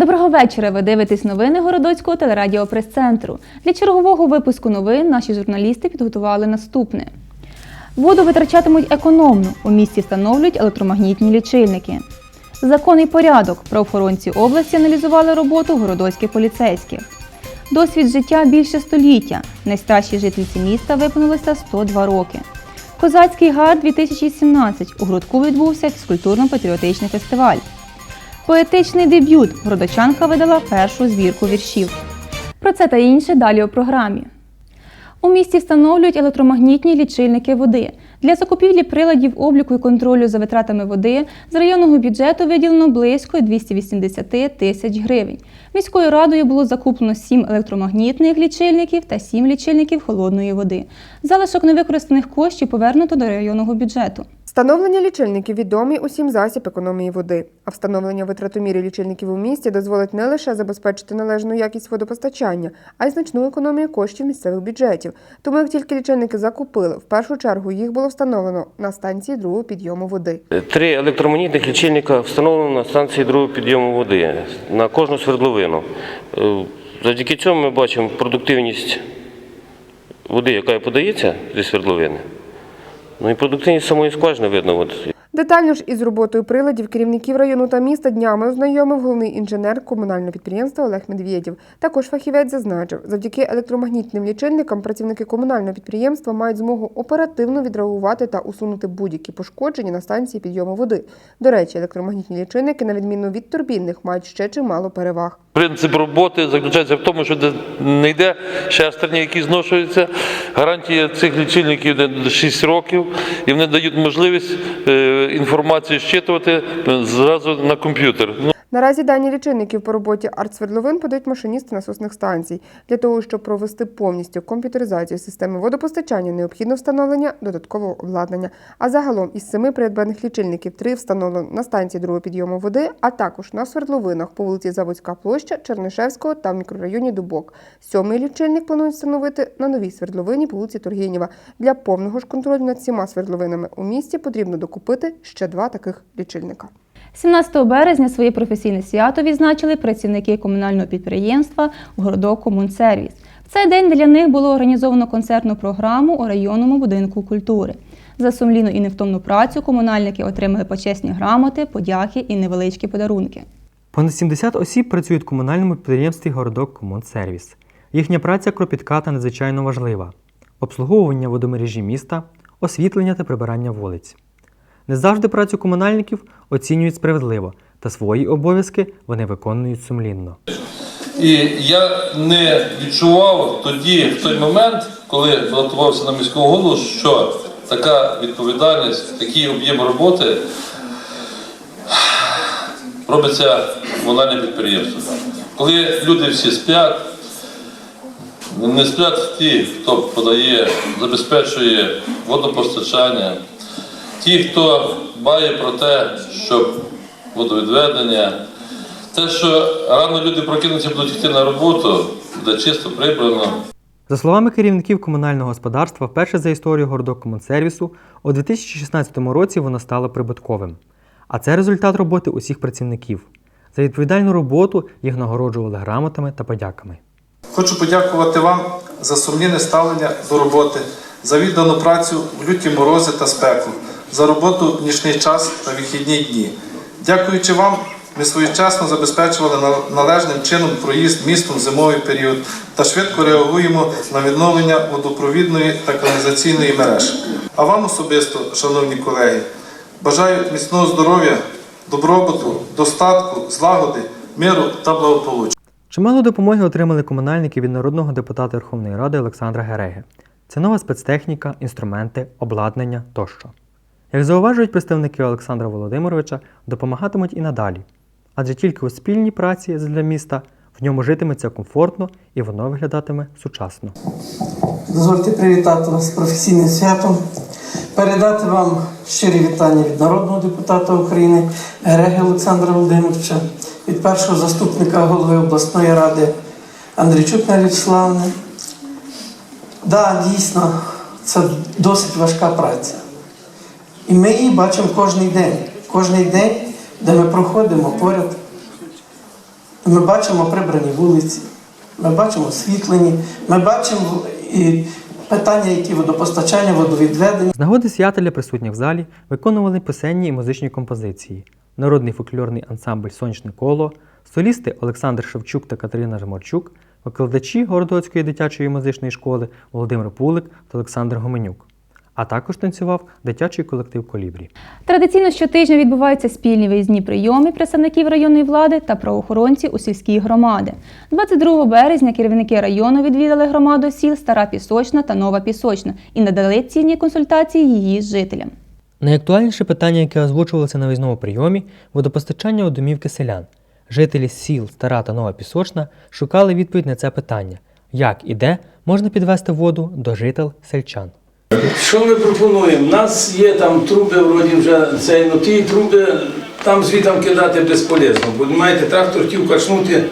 Доброго вечора. Ви дивитесь новини Городоцького телерадіо прес-центру. Для чергового випуску новин наші журналісти підготували наступне. Воду витрачатимуть економно. У місті встановлюють електромагнітні лічильники. Законний порядок. Правоохоронці області аналізували роботу городоцьких поліцейських. Досвід життя більше століття. Найстаршій жительці міста виповнилося 102 роки. Козацький гар 2017. У Грудку відбувся фізкультурно-патріотичний фестиваль. Поетичний дебют. Городочанка видала першу збірку віршів. Про це та інше далі у програмі. У місті встановлюють електромагнітні лічильники води. Для закупівлі приладів обліку і контролю за витратами води з районного бюджету виділено близько 280 тисяч гривень. Міською радою було закуплено 7 електромагнітних лічильників та 7 лічильників холодної води. Залишок невикористаних коштів повернуто до районного бюджету. Встановлення лічильників відомий усім засіб економії води, а встановлення витратомірів лічильників у місті дозволить не лише забезпечити належну якість водопостачання, а й значну економію коштів місцевих бюджетів. Тому як тільки лічильники закупили, в першу чергу їх було встановлено на станції другого підйому води. Три електромагнітних лічильника встановлено на станції другого підйому води на кожну свердловину. Е, Завдяки цьому ми бачимо продуктивність води, яка подається зі свердловини. Ну і продуктивність самої скважини видно. От. Детально ж із роботою приладів керівників району та міста днями ознайомив головний інженер комунального підприємства Олег Медведєв. Також фахівець зазначив, завдяки електромагнітним лічильникам працівники комунального підприємства мають змогу оперативно відреагувати та усунути будь-які пошкодження на станції підйому води. До речі, електромагнітні лічильники, на відміну від турбінних, мають ще чимало переваг. Принцип роботи заключається в тому, що не йде шестерні, які зношуються. Гарантія цих лічильників йде 6 років, і вони дають можливість е, інформацію щитувати е, зразу на комп'ютер. Ну, Наразі дані лічильників по роботі артсвердловин подають машиністи насосних станцій. Для того, щоб провести повністю комп'ютеризацію системи водопостачання, необхідно встановлення додаткового обладнання. А загалом із семи придбаних лічильників три встановлено на станції другого підйому води, а також на свердловинах по вулиці Заводська площа, Чернишевського та в мікрорайоні Дубок. Сьомий лічильник планують встановити на новій свердловині по вулиці Тургенєва. Для повного ж контролю над всіма свердловинами у місті потрібно докупити ще два таких лічильника. 17 березня своє професійне свято відзначили працівники комунального підприємства Городок Комунсервіс. В цей день для них було організовано концертну програму у районному будинку культури. За сумлінну і невтомну працю комунальники отримали почесні грамоти, подяки і невеличкі подарунки. Понад 70 осіб працюють в комунальному підприємстві Городок Комунсервіс. Їхня праця кропітка та надзвичайно важлива: обслуговування водомережі міста, освітлення та прибирання вулиць. Не завжди працю комунальників оцінюють справедливо, та свої обов'язки вони виконують сумлінно. І я не відчував тоді, в той момент, коли балотувався на міського голову, що така відповідальність, такий об'єм роботи робиться комунальне підприємство. Коли люди всі сплять, не сплять ті, хто подає, забезпечує водопостачання, ті, хто дбає про те, щоб водовідведення, те, що рано люди прокинуться, будуть йти на роботу, буде чисто прибрано. За словами керівників комунального господарства, вперше за історію Городок Комунсервісу у 2016 році воно стало прибутковим. А це результат роботи усіх працівників. За відповідальну роботу їх нагороджували грамотами та подяками. Хочу подякувати вам за сумлінне ставлення до роботи, за віддану працю в люті морози та спеку, за роботу в нічний час та вихідні дні. Дякуючи вам, ми своєчасно забезпечували на- належним чином проїзд містом в зимовий період та швидко реагуємо на відновлення водопровідної та каналізаційної мереж. А вам особисто, шановні колеги, бажаю міцного здоров'я, добробуту, достатку, злагоди, миру та благополуччя. Чимало допомоги отримали комунальники від народного депутата Верховної Ради Олександра Гереги. Це нова спецтехніка, інструменти, обладнання тощо. Як зауважують представники Олександра Володимировича, допомагатимуть і надалі. Адже тільки у спільній праці для міста в ньому житиметься комфортно і воно виглядатиме сучасно. Дозвольте привітати вас з професійним святом, передати вам щирі вітання від народного депутата України Гереги Олександра Володимировича, від першого заступника голови обласної ради Андрійчук Нелі Вячеславни. Да, дійсно, це досить важка праця. І ми її бачимо кожен день. Кожний день, де ми проходимо поряд Ми бачимо прибрані вулиці, ми бачимо освітлені, ми бачимо і питання, які водопостачання, водовідведення. З нагоди свята для присутніх в залі виконували пісенні і музичні композиції, народний фольклорний ансамбль Сонячне коло, солісти Олександр Шевчук та Катерина Жмарчук, викладачі Городоцької дитячої музичної школи Володимир Пулик та Олександр Гоменюк. А також танцював дитячий колектив Колібрі. Традиційно щотижня відбуваються спільні виїзні прийоми представників районної влади та правоохоронців у сільські громади. 22 березня керівники району відвідали громаду сіл Стара Пісочна та Нова Пісочна і надали цінні консультації її жителям. Найактуальніше питання, яке озвучувалося на виїзному прийомі водопостачання у домівки селян. Жителі сіл Стара та Нова Пісочна шукали відповідь на це питання: як і де можна підвести воду до жител сельчан. Що ми пропонуємо? У нас є там труби, вроді вже цей, ну ті труби там звітом кидати безполезно. Бо маєте, трактор хотів качнути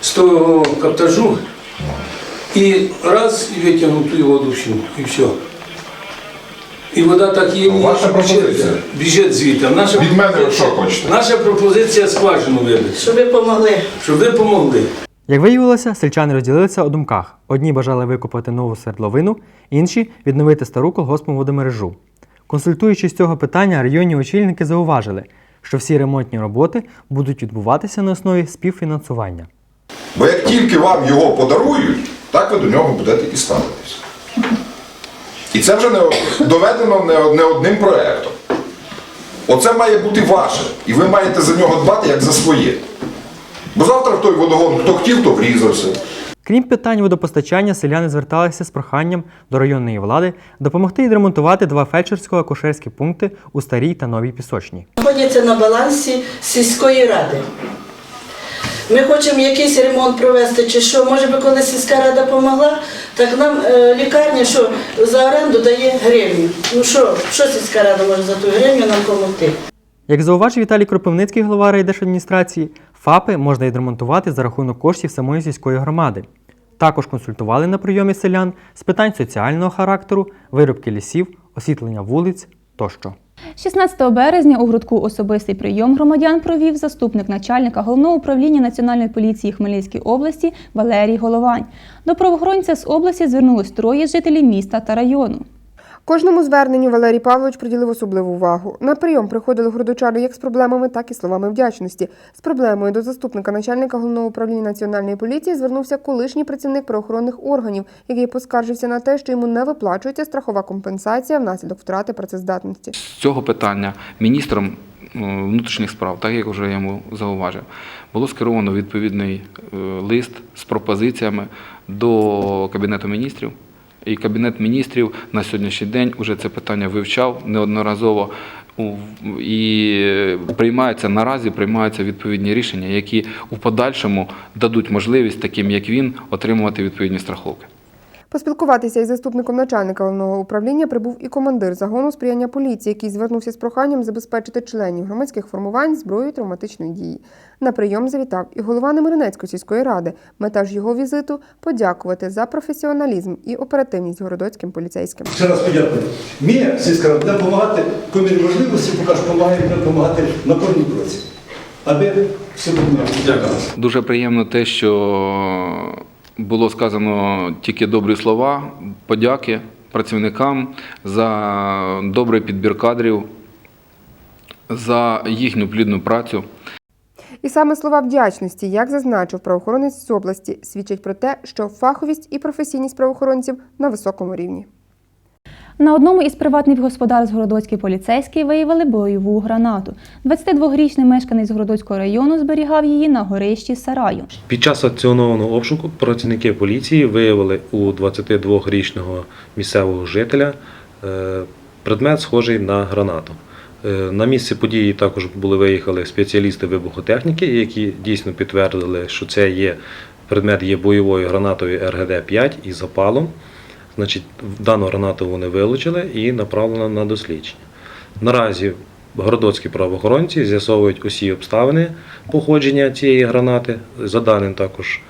з того каптажу і раз і витягнув ту воду всю, і все. І вода так є Ваша пропозиція? біжить звітом. Наша Від мене ви що хочете? Наша пропозиція скважину вибити, Щоб ви допомогли. щоб ви допомогли. Як виявилося, сельчани розділилися у думках. Одні бажали викопати нову свердловину, інші відновити стару колгоспну водомережу. Консультуючись з цього питання, районні очільники зауважили, що всі ремонтні роботи будуть відбуватися на основі співфінансування. Бо як тільки вам його подарують, так ви до нього будете і ставитись. І це вже не доведено не одним проєктом. Оце має бути ваше. І ви маєте за нього дбати як за своє. Бо завтра в той водогон хто хотів, то врізався. Крім питань водопостачання, селяни зверталися з проханням до районної влади допомогти відремонтувати два фельдшерсько-акушерські пункти у старій та новій пісочні. Знаходяться на балансі сільської ради. Ми хочемо якийсь ремонт провести, чи що, може би, коли сільська рада допомогла, так нам е, лікарня, що за оренду дає гривню. Ну що, що сільська рада може за ту гривню нам допомогти? Як зауважив Віталій Кропивницький, голова райдержадміністрації, ФАПи можна відремонтувати за рахунок коштів самої сільської громади. Також консультували на прийомі селян з питань соціального характеру, виробки лісів, освітлення вулиць тощо. 16 березня у грудку особистий прийом громадян провів заступник начальника головного управління Національної поліції Хмельницької області Валерій Головань. До правоохоронця з області звернулось троє жителів міста та району. Кожному зверненню Валерій Павлович приділив особливу увагу. На прийом приходили городочани як з проблемами, так і словами вдячності. З проблемою до заступника начальника головного управління національної поліції звернувся колишній працівник правоохоронних органів, який поскаржився на те, що йому не виплачується страхова компенсація внаслідок втрати працездатності. з цього питання міністром е, внутрішніх справ, так як вже йому зауважив, було скеровано відповідний е, лист з пропозиціями до Кабінету міністрів. І Кабінет міністрів на сьогоднішній день уже це питання вивчав неодноразово і приймаються наразі приймаються відповідні рішення, які у подальшому дадуть можливість таким, як він, отримувати відповідні страховки. Поспілкуватися із заступником начальника головного управління прибув і командир загону сприяння поліції, який звернувся з проханням забезпечити членів громадських формувань зброєю травматичної дії. На прийом завітав і голова Немиринецької сільської ради. Мета ж його візиту подякувати за професіоналізм і оперативність городоцьким поліцейським. Ще раз подякую. Мія сільська рада допомагати по мірі можливості, поки що допомагає допомагати на кожній кроці. Аби все було Дякую. Дуже приємно те, що було сказано тільки добрі слова, подяки працівникам за добрий підбір кадрів, за їхню плідну працю. І саме слова вдячності, як зазначив правоохоронець з області, свідчать про те, що фаховість і професійність правоохоронців на високому рівні. На одному із приватних господарств Городоцький поліцейський виявили бойову гранату. 22-річний мешканець Городоцького району зберігав її на горищі сараю. Під час акціонованого обшуку працівники поліції виявили у 22-річного місцевого жителя е, предмет, схожий на гранату. Е, На місце події також були виїхали спеціалісти вибухотехніки, які дійсно підтвердили, що це є предмет є бойовою гранатою РГД-5 із запалом. Значить, дану гранату вони вилучили і направлено на дослідження. Наразі городоцькі правоохоронці з'ясовують усі обставини походження цієї гранати. За даним також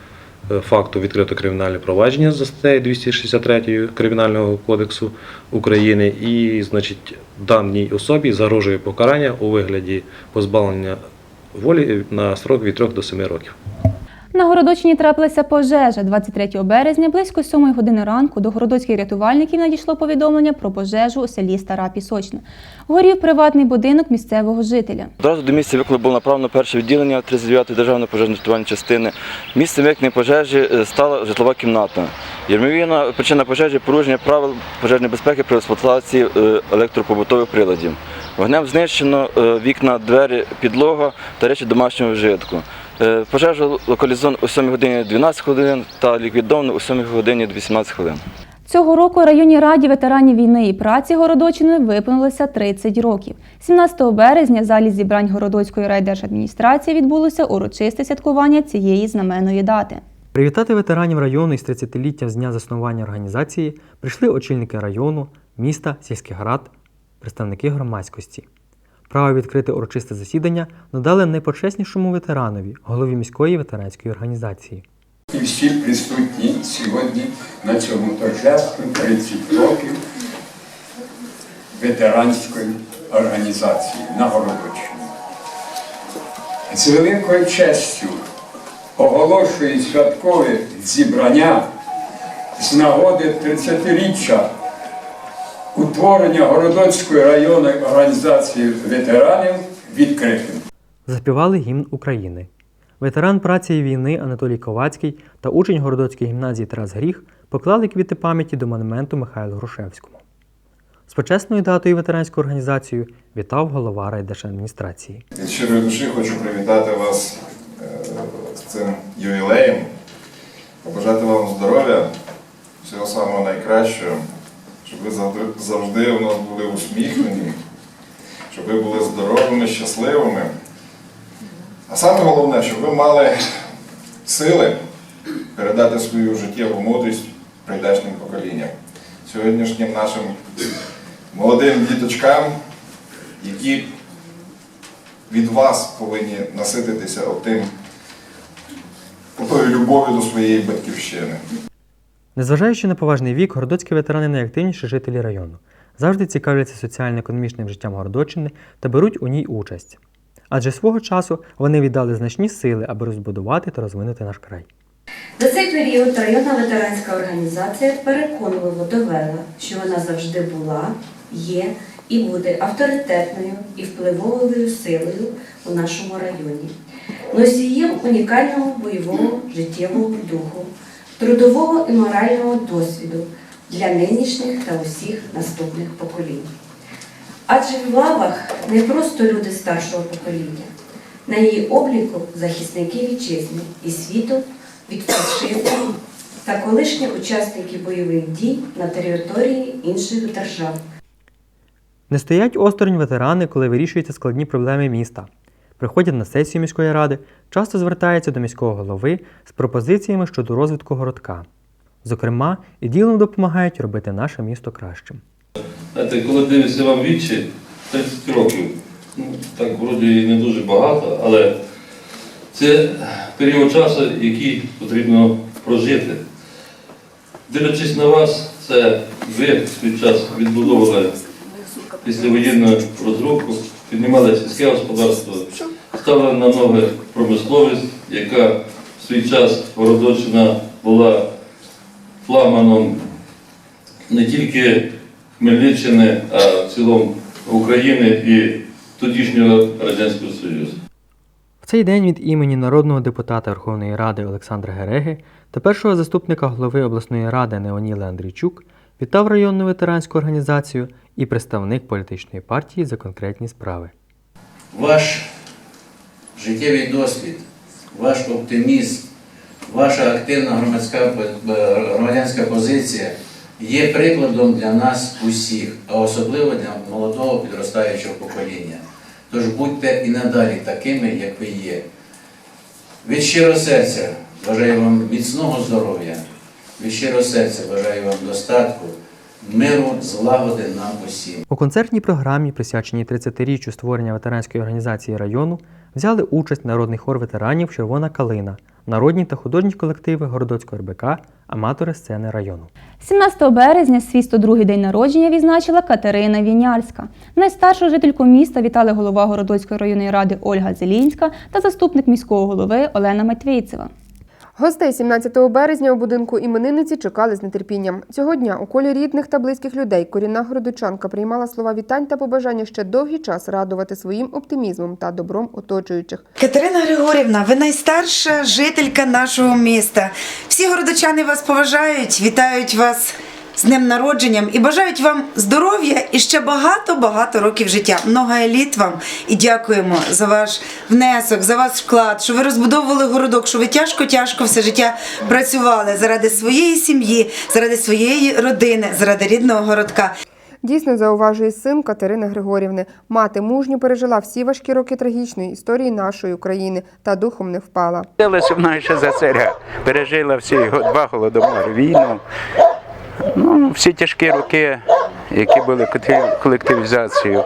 е, факту відкрито кримінальне провадження за статтею 263 Кримінального кодексу України і, значить, даній особі загрожує покарання у вигляді позбавлення волі на строк від 3 до 7 років. На Городочині трапилася пожежа 23 березня близько 7 години ранку до городоцьких рятувальників надійшло повідомлення про пожежу у селі Стара Пісочна. Горів приватний будинок місцевого жителя. Одразу до місця виклику було направлено перше відділення 39-ї державної пожежно-рятувальної частини. Місцем виникнення пожежі е, стала житлова кімната. Ймовірна причина пожежі порушення правил пожежної безпеки при експлуатації е, електропобутових приладів. Вогнем знищено е, вікна, двері, підлога та речі домашнього вжитку. Е, Пожежа локалізована о 7 годині 12 хвилин та ліквідована о 7 годині 18 хвилин. Цього року районній раді ветеранів війни і праці Городочини виповнилося 30 років. 17 березня в залі зібрань Городоцької райдержадміністрації відбулося урочисте святкування цієї знаменної дати. Привітати ветеранів району із 30-літтям з дня заснування організації прийшли очільники району, міста, сільських рад, представники громадськості. Право відкрити урочисте засідання надали найпочеснішому ветеранові, голові міської ветеранської організації. І всі присутні сьогодні на цьому торжестві 30 років ветеранської організації на Городочині. З великою честю оголошую святкове зібрання з нагоди 30-річчя утворення Городоцької районної організації ветеранів відкритим. Заспівали гімн України. Ветеран праці і війни Анатолій Ковацький та учень Городоцької гімназії Тарас Гріх поклали квіти пам'яті до монументу Михайлу Грушевському. З почесною датою ветеранську організацію вітав голова райдержадміністрації. Від щирої душі хочу привітати вас е, з цим ювілеєм, побажати вам здоров'я, всього самого найкращого, щоб ви завжди, у нас були усміхнені, щоб ви були здоровими, щасливими. А саме головне, щоб ви мали сили передати свою життєву мудрість прийдешнім поколінням, сьогоднішнім нашим молодим діточкам, які від вас повинні насититися отою любов'ю до своєї батьківщини. Незважаючи на поважний вік, городоцькі ветерани найактивніші жителі району. Завжди цікавляться соціально-економічним життям Городоччини та беруть у ній участь. Адже свого часу вони віддали значні сили, аби розбудувати та розвинути наш край. За цей період районна ветеранська організація переконливо довела, що вона завжди була, є і буде авторитетною і впливовою силою у нашому районі, носієм унікального бойового життєвого духу, трудового і морального досвіду для нинішніх та усіх наступних поколінь. Адже в лавах не просто люди старшого покоління, на її обліку захисники вітчизни і світу від фашизму та колишні учасники бойових дій на території інших держав. Не стоять осторонь ветерани, коли вирішуються складні проблеми міста. Приходять на сесію міської ради, часто звертаються до міського голови з пропозиціями щодо розвитку городка. Зокрема, і ділом допомагають робити наше місто кращим. Знаєте, коли дивишся вам вічі, 30 років, ну так вроді і не дуже багато, але це період часу, який потрібно прожити. Дивлячись на вас, це ви свій час відбудовували післявоєнну розробку, піднімали сільське господарство, ставили на ноги промисловість, яка в свій час Городочина була флагманом не тільки Хмельниччини, а в цілому України і тодішнього Радянського Союзу. В цей день від імені народного депутата Верховної Ради Олександра Гереги та першого заступника голови обласної ради Неоніла Андрійчук вітав районну ветеранську організацію і представник політичної партії за конкретні справи. Ваш життєвий досвід, ваш оптимізм, ваша активна громадська е, громадянська позиція є прикладом для нас усіх, а особливо для молодого підростаючого покоління. Тож будьте і надалі такими, як ви є. Від щирого серця бажаю вам міцного здоров'я, від щирого серця бажаю вам достатку, миру, злагоди нам усім. У концертній програмі, присвяченій 30-річчю створення ветеранської організації району, взяли участь народний хор ветеранів Червона калина, народні та художні колективи Городоцького РБК, аматори сцени району. 17 березня свій 102-й день народження відзначила Катерина Віняльська. Найстаршу жительку міста вітали голова Городоцької районної ради Ольга Зелінська та заступник міського голови Олена Матвійцева. Гостей 17 березня у будинку іменинниці чекали з нетерпінням. Цього дня у колі рідних та близьких людей корінна городочанка приймала слова вітань та побажання ще довгий час радувати своїм оптимізмом та добром оточуючих. Катерина Григорівна, ви найстарша жителька нашого міста. Всі городочани вас поважають, вітають вас з днем народженням і бажають вам здоров'я і ще багато-багато років життя. Много еліт вам і дякуємо за ваш внесок, за ваш вклад, що ви розбудовували городок, що ви тяжко-тяжко все життя працювали заради своєї сім'ї, заради своєї родини, заради рідного городка. Дійсно зауважує син Катерини Григорівни. Мати мужньо пережила всі важкі роки трагічної історії нашої України та духом не впала. Вона вона ще за царя. Пережила всі го- два голодомори, війну. Ну, всі тяжкі роки, які були колективізацією.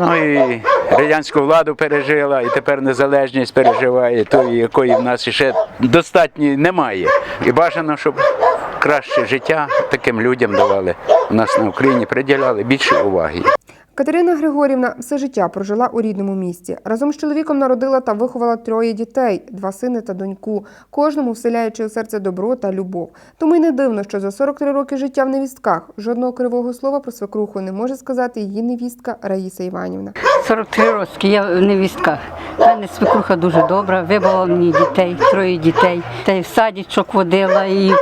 Ну і радянську владу пережила, і тепер незалежність переживає, тої, якої в нас ще достатньо немає. І бажано, щоб краще життя таким людям давали. У нас на Україні приділяли більше уваги. Катерина Григорівна все життя прожила у рідному місті. Разом з чоловіком народила та виховала троє дітей, два сини та доньку, кожному вселяючи у серце добро та любов. Тому й не дивно, що за 43 роки життя в невістках жодного кривого слова про свекруху не може сказати її невістка Раїса Іванівна. 43 роки я в невістках. У мене свекруха дуже добра, вибрала мені дітей, троє дітей. Та й в садічок водила, і,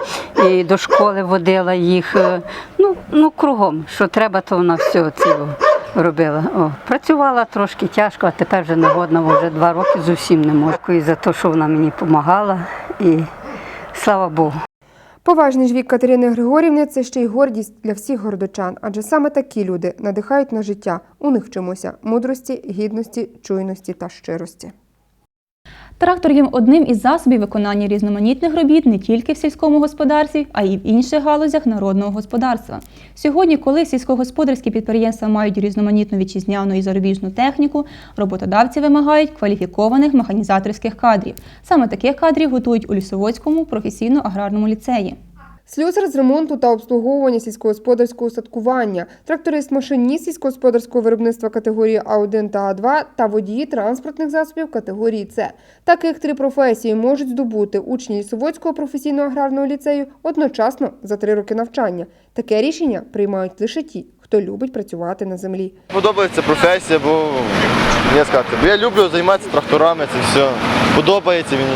і до школи водила їх. е, Ну, ну кругом, що треба, то вона все це робила. О, працювала трошки тяжко, а тепер вже не годна, вже два роки зовсім не можу. І за те, що вона мені допомагала. І слава Богу. Поважний ж вік Катерини Григорівни це ще й гордість для всіх городочан, адже саме такі люди надихають на життя. У них вчимося мудрості, гідності, чуйності та щирості. Трактор є одним із засобів виконання різноманітних робіт не тільки в сільському господарстві, а й в інших галузях народного господарства. Сьогодні, коли сільськогосподарські підприємства мають різноманітну вітчизняну і зарубіжну техніку, роботодавці вимагають кваліфікованих механізаторських кадрів. Саме таких кадрів готують у Лісоводському професійно-аграрному ліцеї. Слюсар з ремонту та обслуговування сільськогосподарського устаткування, тракторист-машиніст сільськогосподарського виробництва категорії А1 та А2 та водії транспортних засобів категорії С. Таких три професії можуть здобути учні Лісоводського професійно-аграрного ліцею одночасно за три роки навчання. Таке рішення приймають лише ті, хто любить працювати на землі. Подобається професія, бо як сказати, бо я люблю займатися тракторами, це все. Подобається мені.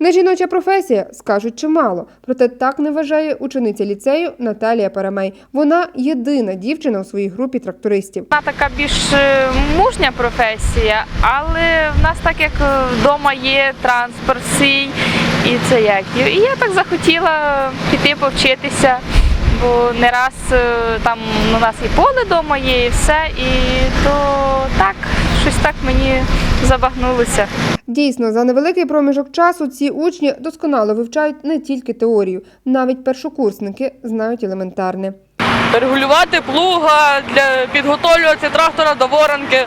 Не жіноча професія, скажуть чимало. Проте так не вважає учениця ліцею Наталія Парамей. Вона єдина дівчина у своїй групі трактористів. Вона така більш е, мужня професія, але в нас так як е, вдома є транспорт свій і це як. І я так захотіла піти повчитися, бо не раз е, там у нас і поле вдома є, і все, і то так, так мені забагнулося. Дійсно, за невеликий проміжок часу ці учні досконало вивчають не тільки теорію, навіть першокурсники знають елементарне. регулювати плуга, для підготовлювати трактора до воронки.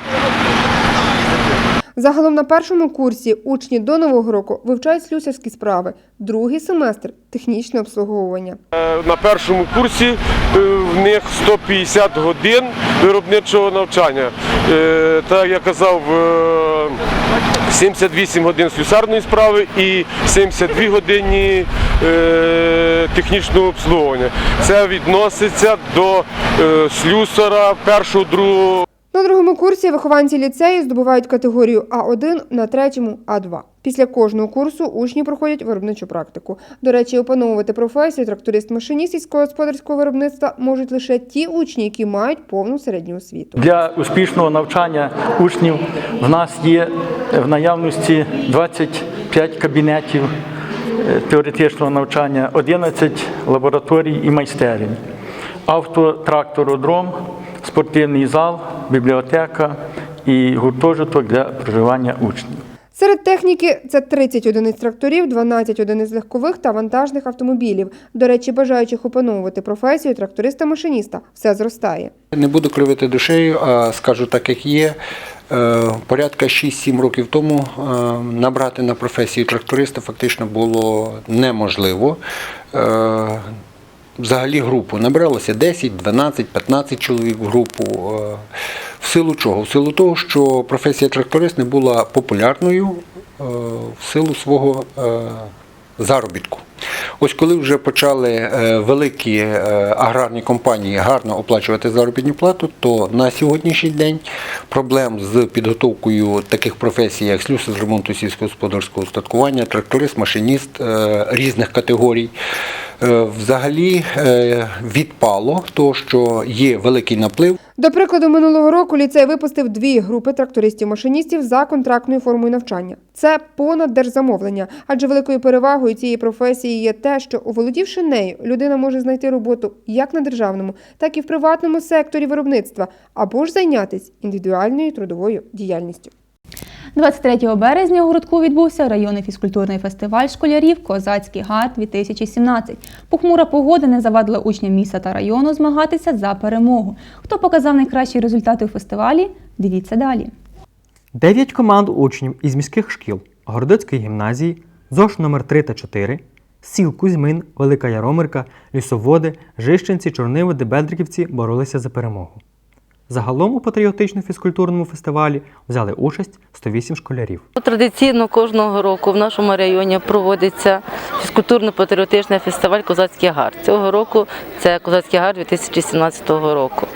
Загалом на першому курсі учні до нового року вивчають слюсарські справи, другий семестр технічне обслуговування. Е, На першому курсі е, в них 150 годин виробничого навчання. Е, Так я казав, е, 78 годин слюсарної справи і 72 години технічного обслуговування. Це відноситься до слюсара першого, другого. На другому курсі вихованці ліцею здобувають категорію А1 на третьому А2. Після кожного курсу учні проходять виробничу практику. До речі, опановувати професію тракторист-машиніст сільськогосподарського виробництва можуть лише ті учні, які мають повну середню освіту. Для успішного навчання учнів в нас є в наявності 25 кабінетів е, теоретичного навчання, 11 лабораторій і майстерень, автотрактородром, спортивний зал, бібліотека і гуртожиток для проживання учнів. Серед техніки це 30 одиниць тракторів, 12 одиниць легкових та вантажних автомобілів. До речі, бажаючих опановувати професію тракториста-машиніста все зростає. Не буду кривити душею, а скажу так, як є. Е, Порядка 6-7 років тому е, набрати на професію тракториста фактично було неможливо. Е, Взагалі групу набралося 10, 12, 15 чоловік в групу. Е, В силу чого? В силу того, що професія тракторист не була популярною в силу свого е, заробітку. Ось коли вже почали е, великі е, аграрні компанії гарно оплачувати заробітну плату, то на сьогоднішній день проблем з підготовкою таких професій, як слюсар з ремонту сільськогосподарського устаткування, тракторист, машиніст е, різних категорій, взагалі відпало, то що є великий наплив. До прикладу, минулого року ліцей випустив дві групи трактористів-машиністів за контрактною формою навчання. Це понад держзамовлення, адже великою перевагою цієї професії є те, що оволодівши нею, людина може знайти роботу як на державному, так і в приватному секторі виробництва, або ж зайнятися індивідуальною трудовою діяльністю. 23 березня у городку відбувся районний фізкультурний фестиваль школярів Козацький гар 2017. Похмура погода не завадила учням міста та району змагатися за перемогу. Хто показав найкращі результати у фестивалі? Дивіться далі. Дев'ять команд учнів із міських шкіл Городоцької гімназії, ЗОШ номер 3 та 4, сіл Кузьмин, Велика Яромирка, Лісоводи, Жищенці, Чорниви, Дебедриківці боролися за перемогу. Загалом у патріотично-фізкультурному фестивалі взяли участь 108 школярів. Традиційно кожного року в нашому районі проводиться фізкультурно-патріотичний фестиваль Козацький гар. Цього року це Козацький гар 2017 року.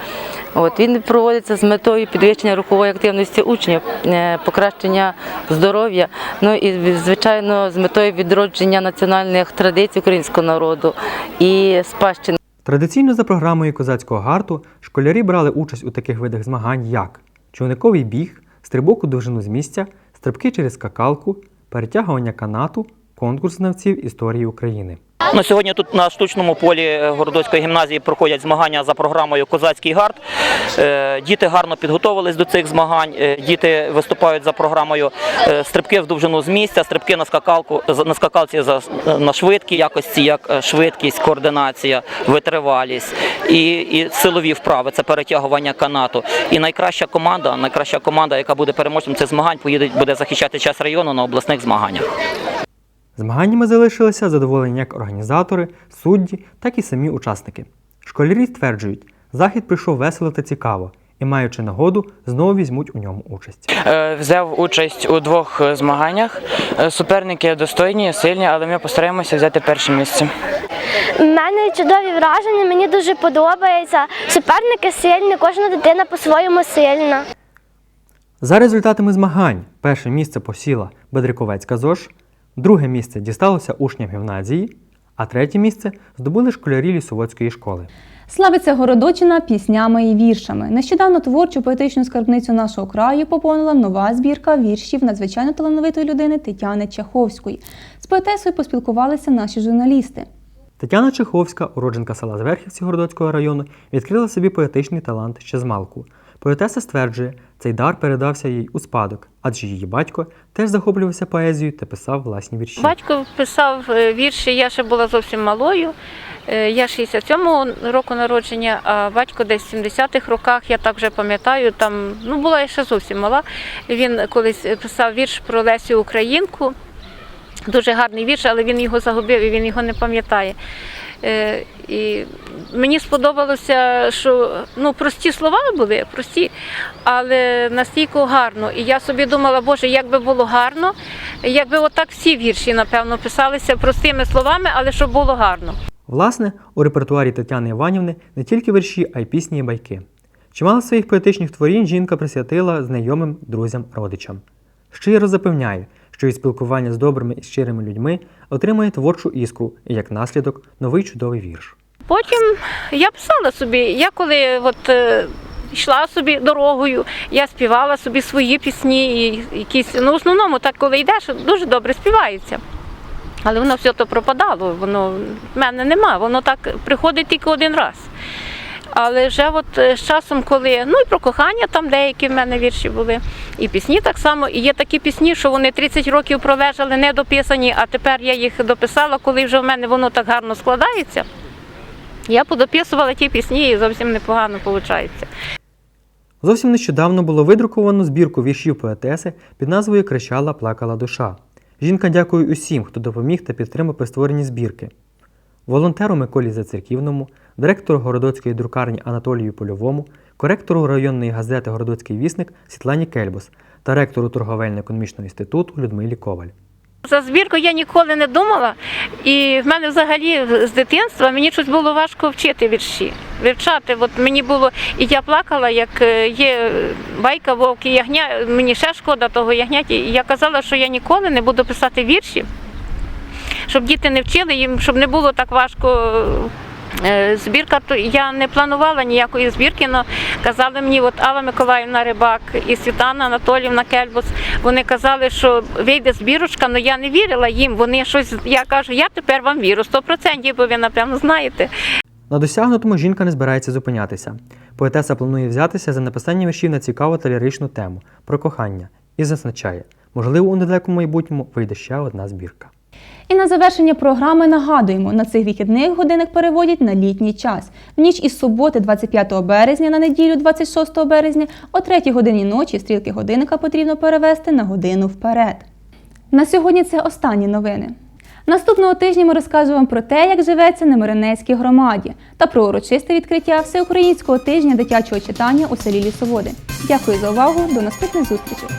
От він проводиться з метою підвищення рухової активності учнів, е, покращення здоров'я, ну і звичайно з метою відродження національних традицій українського народу і спадщини. Традиційно за програмою козацького гарту школярі брали участь у таких видах змагань, як човниковий біг, стрибок у довжину з місця, стрибки через скакалку, перетягування канату, конкурс знавців історії України. На сьогодні тут на штучному полі Городоцької гімназії проходять змагання за програмою Козацький гард. Е, Діти гарно підготовились до цих змагань. Е, Діти виступають за програмою е, стрибки в довжину з місця, стрибки на скакалку на скакалці за на швидкі якості, як е, швидкість, координація, витривалість і, і силові вправи. Це перетягування канату. І найкраща команда, найкраща команда, яка буде переможцем цих змагань, поїде буде захищати час району на обласних змаганнях. Змаганнями залишилися задоволені як організатори, судді, так і самі учасники. Школярі стверджують, захід прийшов весело та цікаво, і, маючи нагоду, знову візьмуть у ньому участь. Е, Взяв участь у двох е, змаганнях. Е, Суперники достойні, сильні, але ми постараємося взяти перше місце. У мене чудові враження, мені дуже подобається. Суперники сильні, кожна дитина по-своєму сильна. За результатами змагань перше місце посіла Бедриковецька ЗОЖ, друге місце дісталося учням гімназії, а третє місце здобули школярі лісоводської школи. Славиться Городочина піснями і віршами. Нещодавно творчу поетичну скарбницю нашого краю поповнила нова збірка віршів надзвичайно талановитої людини Тетяни Чаховської. З поетесою поспілкувалися наші журналісти. Тетяна Чеховська, уродженка села Зверхівці Городоцького району, відкрила собі поетичний талант ще з малку. Поетеса стверджує, цей дар передався їй у спадок, адже її батько теж захоплювався поезією та писав власні вірші. Батько писав е, вірші, я ще була зовсім малою. Е, Я 67-го року народження, а батько десь в 70-х роках, я так вже пам'ятаю, там ну була я ще зовсім мала. Він колись писав вірш про Лесю Українку. Дуже гарний вірш, але він його загубив і він його не пам'ятає. Е, І мені сподобалося, що ну, прості слова були, прості, але настільки гарно. І я собі думала, Боже, як би було гарно, якби отак всі вірші, напевно, писалися простими словами, але щоб було гарно. Власне, у репертуарі Тетяни Іванівни не тільки вірші, а й пісні і байки. Чимало своїх поетичних творінь жінка присвятила знайомим друзям, родичам. Щиро запевняє, що від спілкування з добрими і щирими людьми отримує творчу іскру і як наслідок новий чудовий вірш. Потім я писала собі, я коли от, е, йшла собі дорогою, я співала собі свої пісні, і якісь, ну в основному так, коли йдеш, дуже добре співається. Але воно все то пропадало, воно в мене нема, воно так приходить тільки один раз. Але вже от е, з часом, коли ну і про кохання там деякі в мене вірші були, і пісні так само. І є такі пісні, що вони 30 років пролежали не дописані, а тепер я їх дописала, коли вже в мене воно так гарно складається. Я подописувала ті пісні і зовсім непогано виходить. Зовсім нещодавно було видруковано збірку віршів поетеси під назвою Кричала, плакала душа. Жінка дякує усім, хто допоміг та підтримав при створенні збірки. Волонтеру Миколі Зацерківному, директору Городоцької друкарні Анатолію Польовому, коректору районної газети Городоцький вісник Світлані Кельбус та ректору торговельно-економічного інституту Людмилі Коваль. За збірку я ніколи не думала, і в мене взагалі з дитинства мені щось було важко вчити вірші. Вивчати. От мені було, і я плакала, як е, є байка вовк і ягня. Мені ще шкода того ягняті. І я казала, що я ніколи не буду писати вірші, щоб діти не вчили їм, щоб не було так важко. Е, Збірка, то я не планувала ніякої збірки, але казали мені, от Алла Миколаївна Рибак і Світлана Анатоліївна Кельбус, вони казали, що вийде збірочка, але я не вірила їм. Вони щось, я кажу, я тепер вам вірю, 100%, бо ви, напевно, знаєте. На досягнутому жінка не збирається зупинятися. Поетеса планує взятися за написання віршів на цікаву та ліричну тему про кохання і зазначає, можливо, у недалекому майбутньому вийде ще одна збірка. І на завершення програми нагадуємо, на цих вихідних годинник переводять на літній час. В ніч із суботи, 25 березня на неділю, 26 березня, о 3 годині ночі стрілки годинника потрібно перевести на годину вперед. На сьогодні це останні новини. Наступного тижня ми розкажемо вам про те, як живеться на Миренецькій громаді та про урочисте відкриття всеукраїнського тижня дитячого читання у селі Лісоводи. Дякую за увагу. До наступних зустрічей!